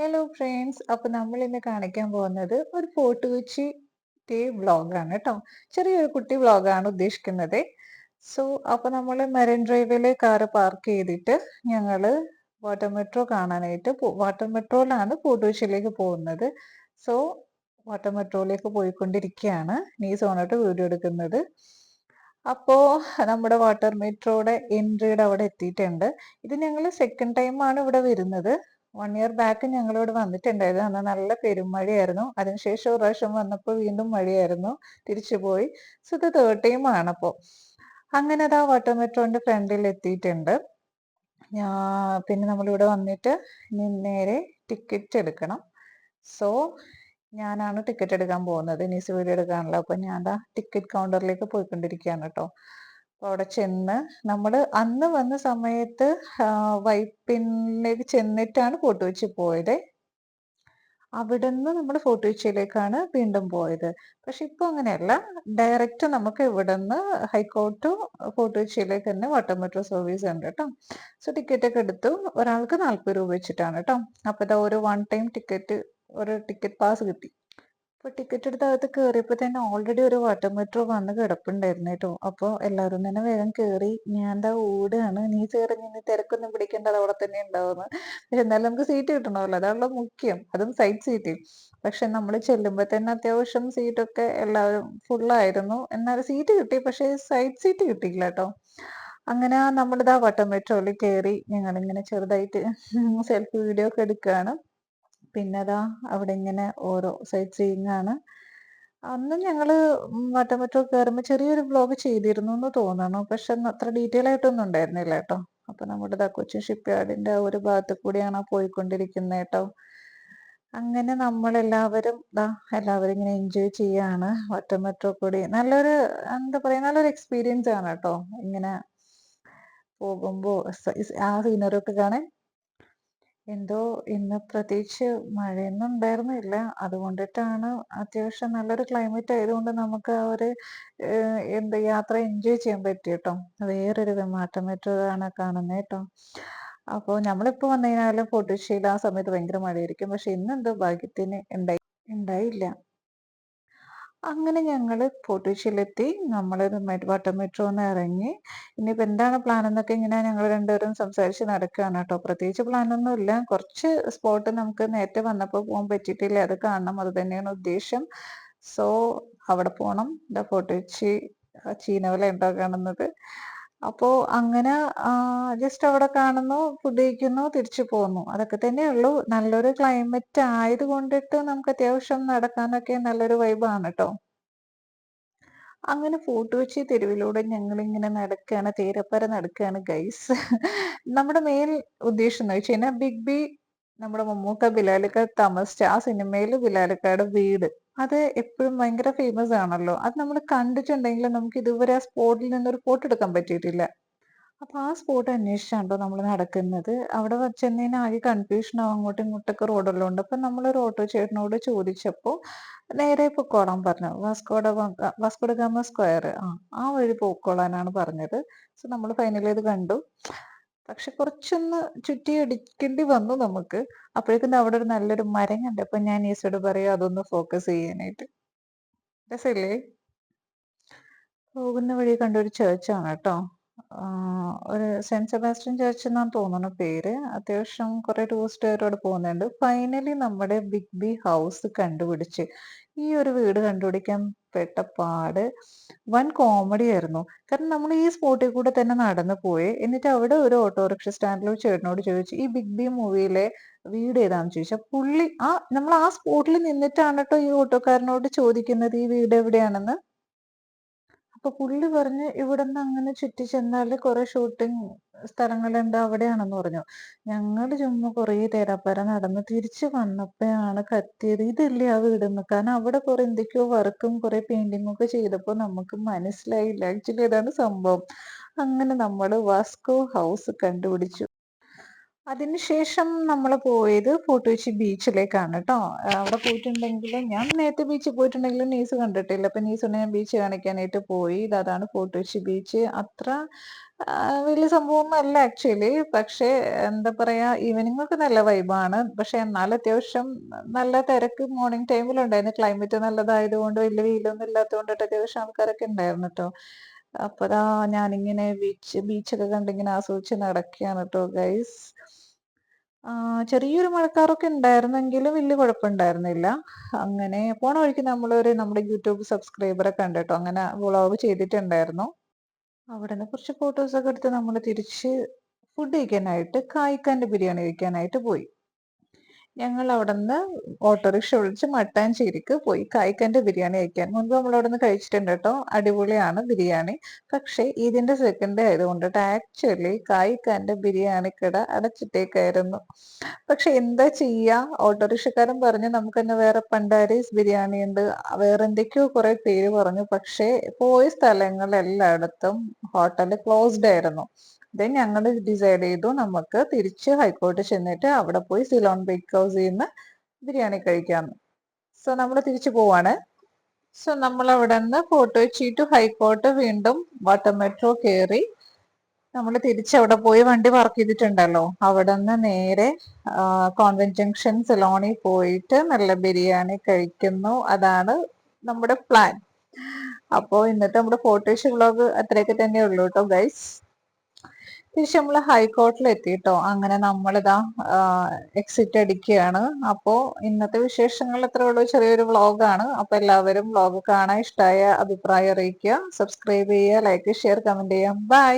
Hello friends അപ്പോൾ നമ്മൾ ഇന്ന് കാണിക്കാൻ പോകുന്നത് ഒരു ഫോർട്ട് കൊച്ചി ഡേ വ്ളോഗാണ് കേട്ടോ ചെറിയൊരു കുട്ടി വ്ളോഗാണ് ഉദ്ദേശിക്കുന്നത്. സോ അപ്പോൾ നമ്മൾ മെറിൻ ഡ്രൈവിൽ കാറ് പാർക്ക് ചെയ്തിട്ട് ഞങ്ങൾ വാട്ടർ മെട്രോ കാണാനായിട്ട് വാട്ടർ മെട്രോയിലാണ് ഫോർട്ട് കൊച്ചിയിലേക്ക് പോകുന്നത്. സോ വാട്ടർ മെട്രോയിലേക്ക് പോയിക്കൊണ്ടിരിക്കുകയാണ് നീ സോണോട്ട് വീഡിയോ എടുക്കുന്നത്. അപ്പോൾ നമ്മുടെ വാട്ടർ മെട്രോയുടെ എൻട്രിയുടെ അവിടെ എത്തിയിട്ടുണ്ട്. ഇത് ഞങ്ങൾ സെക്കൻഡ് ടൈമാണ് ഇവിടെ വരുന്നത്. വൺ ഇയർ ബാക്ക് ഞങ്ങളിവിടെ വന്നിട്ടുണ്ടായിരുന്നു. അന്ന് നല്ല പെരുമഴയായിരുന്നു. അതിനുശേഷം ഒരു പ്രാവശ്യം വന്നപ്പോൾ വീണ്ടും മഴയായിരുന്നു. തിരിച്ചു പോയി. സോ ഇത് തേർഡ് ടൈം ആണപ്പോൾ അങ്ങനെ അത് ആ ഫ്രണ്ടിൽ എത്തിയിട്ടുണ്ട്. ഞാ പിന്നെ നമ്മളിവിടെ വന്നിട്ട് നേരെ ടിക്കറ്റ് എടുക്കണം. സോ ഞാനാണ് ടിക്കറ്റ് എടുക്കാൻ പോകുന്നത്. ഇനി വീഡിയോ എടുക്കാനുള്ള. അപ്പൊ ഞാൻ ടിക്കറ്റ് കൗണ്ടറിലേക്ക് പോയിക്കൊണ്ടിരിക്കുകയാണ് കേട്ടോ അപ്പോൾ അവിടെ ചെന്ന് നമ്മൾ അന്ന് വന്ന സമയത്ത് വൈപ്പിനിലേക്ക് ചെന്നിട്ടാണ് ഫോട്ടോ കൊച്ചി പോയത്. അവിടുന്ന് നമ്മൾ ഫോട്ടോ കൊച്ചിയിലേക്കാണ് വീണ്ടും പോയത്. പക്ഷെ ഇപ്പൊ അങ്ങനെയല്ല. ഡയറക്റ്റ് നമുക്ക് ഇവിടുന്ന് ഹൈക്കോർട്ട് ഫോട്ടോ കൊച്ചിയിലേക്ക് തന്നെ വാട്ടർ മെട്രോ സർവീസ് ഉണ്ട് കേട്ടോ. സോ ടിക്കറ്റ് ഒക്കെ എടുത്തു. ഒരാൾക്ക് നാൽപ്പത് രൂപ വെച്ചിട്ടാണ് കേട്ടോ. അപ്പൊ ഇതാ ഒരു വൺ ടൈം ടിക്കറ്റ് ഒരു ടിക്കറ്റ് പാസ് കിട്ടി. ടിക്കറ്റ് എടുത്ത് അകത്ത് കയറിയപ്പോ തന്നെ ഓൾറെഡി ഒരു വാട്ടർ മീറ്റർ വന്ന് കിടപ്പുണ്ടായിരുന്നു കേട്ടോ. അപ്പോൾ എല്ലാവരും തന്നെ വേഗം കയറി ഞാൻ എന്താ ഓടുകയാണ്? നീ കയറി നിന്ന് തിരക്കൊന്നും പിടിക്കേണ്ടത് അവിടെ തന്നെ ഉണ്ടാവുന്നു. പക്ഷെ എന്നാലും നമുക്ക് സീറ്റ് കിട്ടണമല്ലോ അതാണല്ലോ മുഖ്യം. അതും സൈഡ് സീറ്റ് പക്ഷെ നമ്മൾ ചെല്ലുമ്പോൾ തന്നെ അത്യാവശ്യം സീറ്റൊക്കെ എല്ലാവരും ഫുള്ളായിരുന്നു എന്നാൽ സീറ്റ് കിട്ടി പക്ഷെ സൈഡ് സീറ്റ് കിട്ടിയില്ല കേട്ടോ. അങ്ങനെ നമ്മളിതാ വട്ടം മെട്രോയിൽ കയറി ഞങ്ങളിങ്ങനെ ചെറുതായിട്ട് സെൽഫി വീഡിയോ ഒക്കെ എടുക്കുകയാണ്. പിന്നെ അതാ അവിടെ ഇങ്ങനെ ഓരോ സൈറ്റ് സീയിങ് ആണ്. അന്ന് ഞങ്ങൾ വട്ടമറ്റോ കയറുമ്പോൾ ചെറിയൊരു വ്ലോഗ് ചെയ്തിരുന്നു എന്ന് തോന്നണം. പക്ഷെ അത്ര ഡീറ്റെയിൽ ആയിട്ടൊന്നും ഉണ്ടായിരുന്നില്ല കേട്ടോ. അപ്പൊ നമ്മുടെ ദാ ഷിപ്പ് യാർഡിന്റെ ആ ഒരു ഭാഗത്ത് കൂടിയാണ് പോയിക്കൊണ്ടിരിക്കുന്നത് കേട്ടോ. അങ്ങനെ നമ്മളെല്ലാവരും ദാ എല്ലാവരും ഇങ്ങനെ എൻജോയ് ചെയ്യാണ് വട്ടമെട്രോ കൂടി. നല്ലൊരു എന്താ പറയാ നല്ലൊരു എക്സ്പീരിയൻസ് ആണ് കേട്ടോ. ഇങ്ങനെ പോകുമ്പോ ആ സീനറി ഒക്കെ കാണാൻ എന്തോ ഇന്ന് പ്രത്യേകിച്ച് മഴയൊന്നും ഉണ്ടായിരുന്നില്ല. അതുകൊണ്ടിട്ടാണ് അത്യാവശ്യം നല്ലൊരു ക്ലൈമറ്റ് ആയതുകൊണ്ട് നമുക്ക് ആ ഒരു എന്ത് യാത്ര എൻജോയ് ചെയ്യാൻ പറ്റി കേട്ടോ വേറൊരു മാറ്റം പറ്റുന്നതാണ് കാണുന്നത് കേട്ടോ. അപ്പോൾ നമ്മളിപ്പോ വന്നു കഴിഞ്ഞാലും കൊച്ചിയിൽ ആ സമയത്ത് ഭയങ്കര മഴയായിരിക്കും. പക്ഷെ ഇന്നെന്തോ ഭാഗ്യത്തിന് ഉണ്ടായി ഉണ്ടായില്ല. അങ്ങനെ ഞങ്ങൾ ഫോർട്ട് നമ്മൾ വാട്ടർ മെട്രോന്ന് ഇറങ്ങി. ഇനിയിപ്പോൾ എന്താണ് പ്ലാൻ എന്നൊക്കെ ഇങ്ങനെ ഞങ്ങൾ രണ്ടുപേരും സംസാരിച്ച് നടക്കുകയാണ് കേട്ടോ. പ്രത്യേകിച്ച് പ്ലാനൊന്നും ഇല്ല. കുറച്ച് സ്പോട്ട് നമുക്ക് നേരത്തെ വന്നപ്പോൾ പോകാൻ പറ്റിയിട്ടില്ല. അത് കാണണം. അത് തന്നെയാണ് ഉദ്ദേശം. സോ അവിടെ പോകണം ഇതാ പൊട്ടിച്ചി ചീനവല ഉണ്ടോ കാണുന്നത്? അപ്പോൾ അങ്ങനെ ജസ്റ്റ് അവിടെ കാണുന്നു ഫുഡ് കഴിക്കുന്നു തിരിച്ചു പോന്നു. അതൊക്കെ തന്നെ തന്നെയുള്ളൂ നല്ലൊരു ക്ലൈമറ്റ് ആയത് കൊണ്ടിട്ട് നമുക്ക് അത്യാവശ്യം നടക്കാനൊക്കെ നല്ലൊരു വൈബാണ് കേട്ടോ അങ്ങനെ ഫോട്ടോ വെച്ച് തെരുവിലൂടെ ഞങ്ങളിങ്ങനെ നടക്കുകയാണ് തേരപ്പര നടക്കുകയാണ് ഗൈസ് നമ്മുടെ മെയിൻ ഉദ്ദേശം എന്ന് വെച്ച് കഴിഞ്ഞാൽ ബിഗ് ബി നമ്മുടെ മമ്മൂക്ക ബിലാലിക്ക താമസിച്ച ആ സിനിമയിൽ ബിലാലിക്കയുടെ വീട്. അത് എപ്പോഴും ഭയങ്കര ഫേമസ് ആണല്ലോ. അത് നമ്മൾ കണ്ടിട്ടുണ്ടെങ്കിൽ നമുക്ക് ഇതുവരെ ആ സ്പോട്ടിൽ നിന്ന് ഒരു ഫോട്ടോ എടുക്കാൻ പറ്റിയിട്ടില്ല. അപ്പൊ ആ സ്പോട്ട് അന്വേഷിച്ചാണ്ടോ നമ്മൾ നടക്കുന്നത്. അവിടെ ചെന്നതിന് ആകെ കൺഫ്യൂഷൻ ആവും. അങ്ങോട്ടും ഇങ്ങോട്ടൊക്കെ റോഡെല്ലാം ഉണ്ട്. അപ്പൊ നമ്മളൊരു ഓട്ടോ ചേട്ടനോട് ചോദിച്ചപ്പോൾ നേരെ പൊക്കോളാൻ പറഞ്ഞു. Vasco da Vasco da Gama square. ആ ആ വഴി പൊക്കോളാനാണ് പറഞ്ഞത്. സോ നമ്മൾ ഫൈനലി ഇത് കണ്ടു. പക്ഷെ കുറച്ചൊന്ന് ചുറ്റി അടിക്കേണ്ടി വന്നു നമുക്ക്. അപ്പോഴേക്കും അവിടെ ഒരു നല്ലൊരു മരം കണ്ടപ്പോൾ ഞാൻ ഈസോട് പറയാം അതൊന്ന് ഫോക്കസ് ചെയ്യാനായിട്ട്. രസമില്ലേ? പോകുന്ന വഴി കണ്ട ഒരു ചേർച്ചാണ് കേട്ടോ. ഒരു സെന്റ് സെബാസ്റ്റ്യൻ ചർച്ച് എന്നാണ് തോന്നുന്നു പേര്. അത്യാവശ്യം കുറെ ടൂറിസ്റ്റുകാരോട് പോകുന്നുണ്ട്. ഫൈനലി നമ്മുടെ ബിഗ് ബി ഹൗസ് കണ്ടുപിടിച്ച്. ഈ ഒരു വീട് കണ്ടുപിടിക്കാൻ പെട്ട പാട്. വൻ കോമഡി ആയിരുന്നു. കാരണം നമ്മൾ ഈ സ്പോട്ടിൽ കൂടെ തന്നെ നടന്നു പോയി. എന്നിട്ട് അവിടെ ഒരു ഓട്ടോറിക്ഷ സ്റ്റാൻഡിൽ ചേട്ടനോട് ചോദിച്ചു ഈ ബിഗ് ബി മൂവിയിലെ വീട് ഏതാണെന്ന്? ചോദിച്ചാൽ പുള്ളി ആ നമ്മൾ ആ സ്പോട്ടിൽ നിന്നിട്ടാണ് കേട്ടോ ഈ ഓട്ടോക്കാരനോട് ചോദിക്കുന്നത് ഈ വീട് എവിടെയാണെന്ന്? അപ്പൊ പുള്ളി പറഞ്ഞു ഇവിടുന്ന് അങ്ങനെ ചുറ്റി ചെന്നാൽ കുറെ ഷൂട്ടിംഗ് സ്ഥലങ്ങളുണ്ട് അവിടെയാണെന്ന് പറഞ്ഞു. ഞങ്ങൾ ചുമ്മാ കുറേ തേരാപ്പര നടന്ന് തിരിച്ചു വന്നപ്പോഴാണ് കത്തിയത്. ഇതല്ലേ ആ വീടെന്ന്? കാരണം അവിടെ കുറെ എന്തൊക്കെയോ വർക്കും കുറെ പെയിന്റിങ്ങും ഒക്കെ ചെയ്തപ്പോൾ നമുക്ക് മനസ്സിലായില്ല. ആക്ച്വലി അതാണ് സംഭവം. അങ്ങനെ നമ്മൾ വാസ്കോ ഹൗസ് കണ്ടുപിടിച്ചു. അതിനുശേഷം നമ്മൾ പോയത് ഫോർട്ട് കൊച്ചി ബീച്ചിലേക്കാണ് കേട്ടോ. അവിടെ പോയിട്ടുണ്ടെങ്കിൽ ഞാൻ നേരത്തെ ബീച്ചിൽ പോയിട്ടുണ്ടെങ്കിൽ നീസ് കണ്ടിട്ടില്ല. അപ്പം നീസിനെ ഞാൻ ബീച്ച് കാണിക്കാനായിട്ട് പോയി. ഇതാണ് ഫോർട്ട് കൊച്ചി ബീച്ച്. അത്ര വലിയ സംഭവമല്ല ആക്ച്വലി. പക്ഷേ എന്താ പറയുക ഈവനിങ് ഒക്കെ നല്ല വൈബാണ്. പക്ഷേ എന്നാൽ അത്യാവശ്യം നല്ല തിരക്ക് മോർണിംഗ് ടൈമിലുണ്ടായിരുന്നു. ക്ലൈമറ്റ് നല്ലതായതുകൊണ്ട് വലിയ വെയിലൊന്നും ഇല്ലാത്തതുകൊണ്ട് അത്യാവശ്യം ആൾക്കാരൊക്കെ ഉണ്ടായിരുന്നു കേട്ടോ. അപ്പതാ ഞാനിങ്ങനെ ബീച്ച് ബീച്ചൊക്കെ കണ്ടിങ്ങനെ ആസ്വദിച്ച് നടക്കുകയാണ് കേട്ടോ ഗൈസ് ചെറിയൊരു മഴക്കാറൊക്കെ ഉണ്ടായിരുന്നെങ്കിലും വലിയ കുഴപ്പമുണ്ടായിരുന്നില്ല. അങ്ങനെ പോണ വഴിക്ക് നമ്മളൊരു നമ്മുടെ യൂട്യൂബ് സബ്സ്ക്രൈബറെ കണ്ടിട്ടോ അങ്ങനെ വ്ളോഗ് ചെയ്തിട്ടുണ്ടായിരുന്നു. അവിടെ നിന്ന് കുറച്ച് ഫോട്ടോസൊക്കെ എടുത്ത് നമ്മൾ തിരിച്ച് ഫുഡ് കഴിക്കാനായിട്ട് കായ്ക്കാന്റെ ബിരിയാണി കഴിക്കാനായിട്ട് പോയി. ഞങ്ങൾ അവിടെ നിന്ന് ഓട്ടോറിക്ഷ വിളിച്ച് മട്ടാഞ്ചേരിക്ക് പോയി കായ്ക്കന്റെ ബിരിയാണി കഴിക്കാൻ. മുൻപ് നമ്മൾ അവിടെ നിന്ന് കഴിച്ചിട്ടുണ്ട് കേട്ടോ. അടിപൊളിയാണ് ബിരിയാണി. പക്ഷേ ഇതിന്റെ സെക്കൻഡ് ആയതുകൊണ്ട് ആക്ച്വലി കായ്ക്കന്റെ ബിരിയാണി കട അടച്ചിട്ടേക്കായിരുന്നു. പക്ഷെ എന്താ ചെയ്യാ? ഓട്ടോറിക്ഷക്കാരൻ പറഞ്ഞു നമുക്ക് തന്നെ വേറെ പണ്ടാരീസ് ബിരിയാണി ഉണ്ട് വേറെ എന്തൊക്കെയോ കുറെ പേര് പറഞ്ഞു. പക്ഷേ പോയ സ്ഥലങ്ങളിലെല്ലായിടത്തും ഹോട്ടൽ ക്ലോസ്ഡ് ആയിരുന്നു. ദെൻ ഞങ്ങൾ ഡിസൈഡ് ചെയ്തു നമുക്ക് തിരിച്ച് ഹൈക്കോർട്ട് ചെന്നിട്ട് അവിടെ പോയി സിലോൺ ബേക്ക് ഹൗസിൽ നിന്ന് ബിരിയാണി കഴിക്കാമെന്ന് സോ നമ്മൾ തിരിച്ചു പോവാണ്. സോ നമ്മൾ അവിടെ നിന്ന് fort Kochi to high court വീണ്ടും വാട്ടർ മെട്രോ കയറി നമ്മൾ തിരിച്ചവിടെ പോയി വണ്ടി പാർക്ക് ചെയ്തിട്ടുണ്ടല്ലോ. അവിടെ നിന്ന് നേരെ കോൺവെന്റ് ജംഗ്ഷൻ സിലോണിൽ പോയിട്ട് നല്ല ബിരിയാണി കഴിക്കുന്നു. അതാണ് നമ്മുടെ പ്ലാൻ അപ്പോൾ ഇന്നത്തെ നമ്മുടെ ഫോട്ടോഷ് വ്ളോഗ് അത്രയൊക്കെ തന്നെ ഉള്ളൂ കേട്ടോ ഗൈസ് തിരിച്ച് നമ്മൾ ഹൈക്കോർട്ടിൽ എത്തിയിട്ടോ അങ്ങനെ നമ്മളിതാ എക്സിറ്റ് അടിക്കുകയാണ്. അപ്പോൾ ഇന്നത്തെ വിശേഷങ്ങൾ എത്ര ഉള്ളൂ. ചെറിയൊരു വ്ളോഗാണ്. അപ്പോൾ എല്ലാവരും വ്ളോഗ് കാണാൻ ഇഷ്ടമായ അഭിപ്രായം അറിയിക്കുക. സബ്സ്ക്രൈബ് ചെയ്യുക ലൈക്ക് ഷെയർ കമന്റ് ചെയ്യാം ബൈ!